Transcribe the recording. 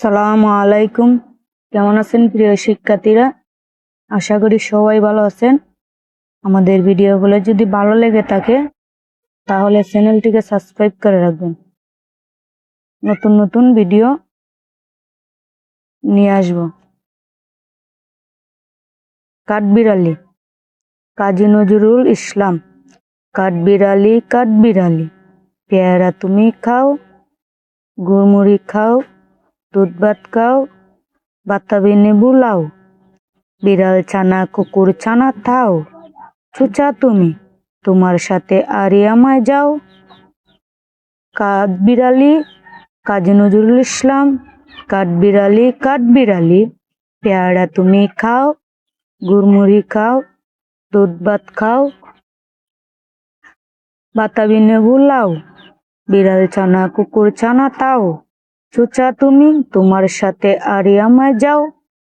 সালামু আলাইকুম। কেমন আছেন প্রিয় শিক্ষার্থীরা? আশা করি সবাই ভালো আছেন। আমাদের ভিডিওগুলো যদি ভালো লেগে থাকে, তাহলে চ্যানেলটিকে সাবস্ক্রাইব করে রাখবেন। নতুন নতুন ভিডিও নিয়ে আসব। কাঠবিড়ালি। কাজী নজরুল ইসলাম। কাঠবিড়ালি কাঠবিড়ালি। পেয়ারা তুমি খাও, গুড়মুড়ি খাও দুধ ভাত খাও, বাতাবি নেবু লাও। বিড়াল ছানা, কুকুর ছানা থাও। চুচা তুমি, তোমার সাথে আরে আমায় যাও। কাঠ বিড়ালি কাজী নজরুল ইসলাম। কাঠ বিড়ালি কাঠ বিড়ালি পেয়ারা তুমি খাও, গুড়মুড়ি খাও দুধ ভাত খাও। বাতাবি নেবু লাও। বিড়াল ছানা, কুকুর ছানা, তাও। চুচা তুমি, তোমার সাথে আরি আমায় যাও।